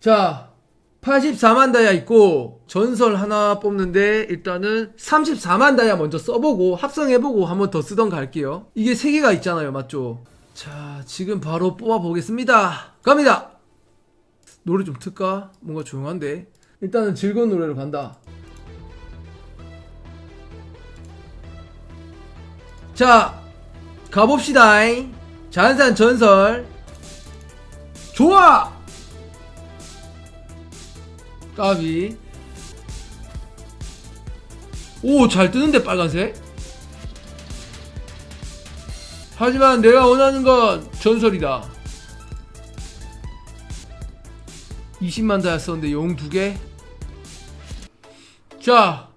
자, 84만 다이아 있고 전설 하나 뽑는데 일단은 34만 다이아 먼저 써보고 합성해보고 한번 더 쓰던 갈게요. 이게 3개가 있잖아요. 맞죠? 자, 지금 바로 뽑아보겠습니다. 갑니다! 노래 좀 틀까? 뭔가 조용한데. 일단은 즐거운 노래로 간다. 자, 가봅시다. 잔산 전설. 좋아! 까비. 오, 잘 뜨는데, 빨간색? 하지만 내가 원하는 건 전설이다. 20만 다이아 썼는데 용 두 개. 자,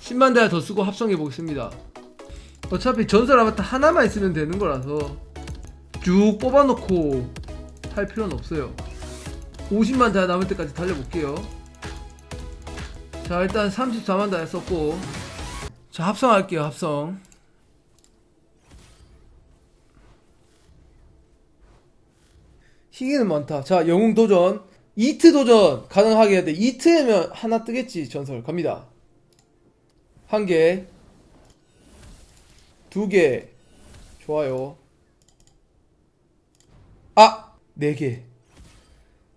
10만 다이아 더 쓰고 합성해 보겠습니다. 어차피 전설 아바타 하나만 있으면 되는 거라서 쭉 뽑아놓고 할 필요는 없어요. 50만 다이아 남을 때까지 달려볼게요. 자, 일단 34만 다이아 썼고 자, 합성할게요, 합성. 희귀는 많다. 자, 영웅 도전. 이트 도전 가능하게 해야 돼. 이트면 하나 뜨겠지, 전설. 갑니다. 한 개. 두 개. 좋아요. 아! 네 개.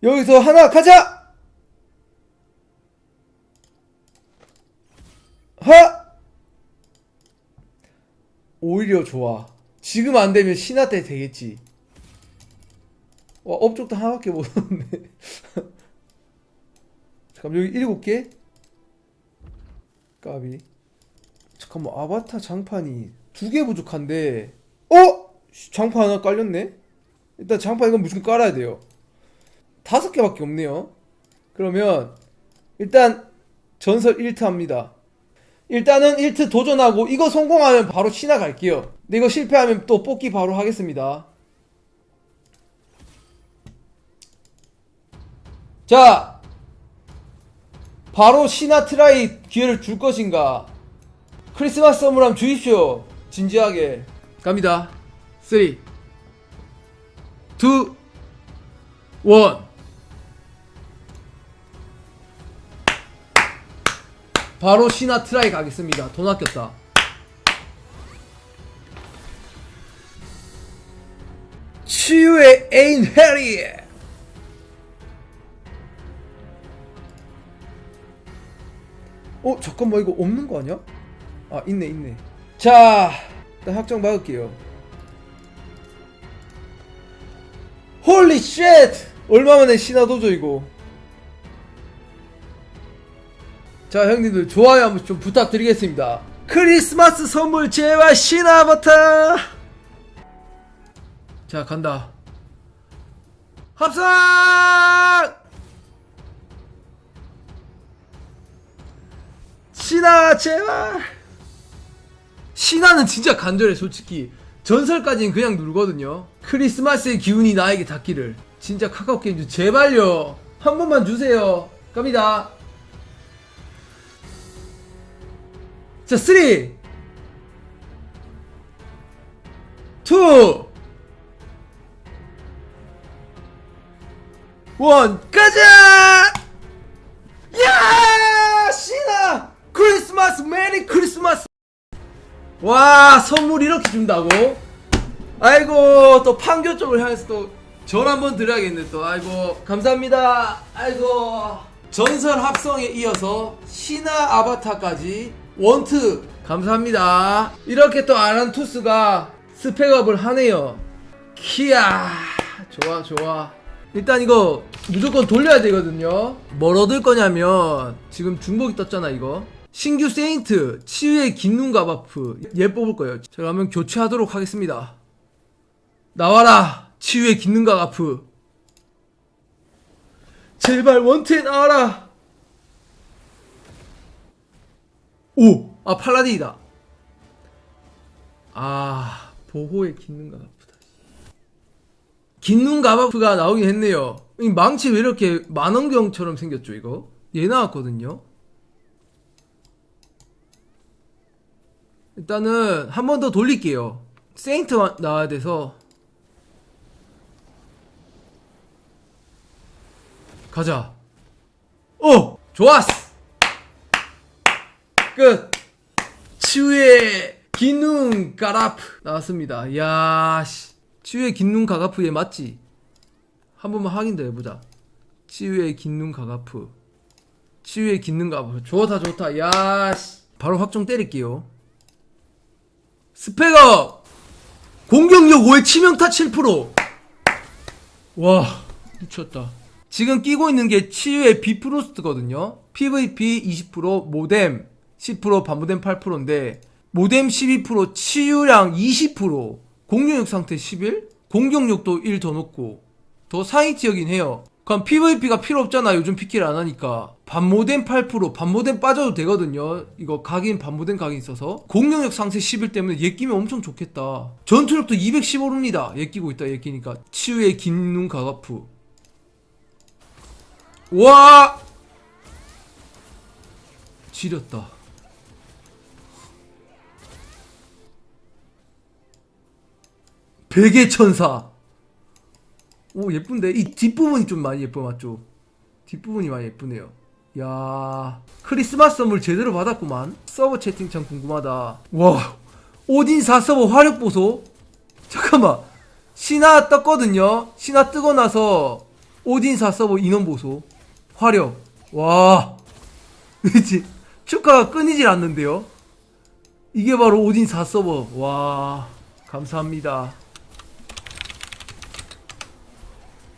여기서 하나 가자! 하! 오히려 좋아. 지금 안 되면 신화 때 되겠지. 와, 업적도 하나밖에 못 얻었네. 잠깐만, 여기 일곱 개? 까비. 잠깐만, 아바타 장판이 두 개 부족한데, 어? 씨, 장판 하나 깔렸네? 일단 장판 이건 무조건 깔아야 돼요. 다섯 개밖에 없네요. 그러면, 일단, 전설 1트 합니다. 일단은 1트 도전하고, 이거 성공하면 바로 신화 갈게요. 근데 이거 실패하면 또 뽑기 바로 하겠습니다. 자, 바로 신화 트라이 기회를 줄 것인가? 크리스마스 선물함 주십시오. 진지하게 갑니다. 3, 2, 1. 바로 신화 트라이 가겠습니다. 돈 아꼈다. 치유의 에인 해리! 어 잠깐만 이거 없는 거 아니야? 아 있네 있네 자 일단 확정 받을게요 홀리 쉣 얼마만에 신화도죠 이거 자 형님들 좋아요 한번 좀 부탁드리겠습니다. 크리스마스 선물 제발 신화부터! 자 간다. 합성! 신아 제발 신화는 진짜 간절해 솔직히. 전설까지는 그냥 누르거든요. 크리스마스의 기운이 나에게 닿기를. 진짜 카카오 게임 제발요. 한 번만 주세요. 갑니다 자 3 2 1 가자! 야 신아! 크리스마스 메리 크리스마스! 와 선물 이렇게 준다고? 아이고 또 판교 쪽을 향해서 또 전 한번 드려야겠네 또. 아이고 감사합니다. 아이고. 전설 합성에 이어서 신화 아바타까지 원트. 감사합니다. 이렇게 또 아란투스가 스펙업을 하네요. 키야. 좋아 좋아. 일단 이거 무조건 돌려야 되거든요. 뭘 얻을 거냐면 지금 중복이 떴잖아 이거. 신규 세인트 치유의 긴 눈 가바프. 얘 뽑을 거예요. 자 그러면 교체하도록 하겠습니다. 나와라 치유의 긴 눈 가바프. 제발 원트에 나와라 오! 아 팔라딘이다 아 보호의 긴눈 가 바프다 긴눈 가 바프가 나오긴 했네요. 이 망치 왜 이렇게 만원경처럼 생겼죠, 이거? 얘 나왔거든요. 일단은 한 번 더 돌릴게요. 세인트 와- 나와야 돼서 가자. 어! 좋았어! 끝! 치유의 기눈 가라프 나왔습니다. 야 씨. 치유의 긴눈 가가프 얘 맞지? 한 번만 확인 더 해보자. 치유의 긴눈 가가프. 치유의 긴눈 가가프. 좋다, 좋다. 야 씨. 바로 확정 때릴게요. 스펙업! 공격력 5에 치명타 7%! 와, 미쳤다. 지금 끼고 있는 게 치유의 비프로스트거든요. PVP 20%, 모뎀 10%, 반모뎀 8%인데, 모뎀 12%, 치유량 20%, 공격력 상태 11, 공격력도 1 더 높고, 더 상위 티어긴 해요. 그럼 PVP가 필요 없잖아. 요즘 피키를 안 하니까. 반모뎀 8%, 반모뎀 빠져도 되거든요. 이거 각인, 반모뎀 각인 있어서. 공격력 상세 11 때문에 얘 끼면 엄청 좋겠다. 전투력도 210 오릅니다. 얘 끼고 있다, 얘 끼니까. 치유의 긴눈 가가프. 와! 지렸다. 베개 천사. 오 예쁜데 이 뒷부분이 좀 많이 예뻐 맞죠? 뒷부분이 많이 예쁘네요. 야 크리스마스 선물 제대로 받았구만. 서버 채팅 참 궁금하다. 와 오딘 4 서버 화력 보소. 잠깐만 신화 떴거든요. 신화 뜨고 나서 오딘 4 서버 인원 보소. 화력 와 그치 축하가 끊이질 않는데요. 이게 바로 오딘 4 서버 와 감사합니다.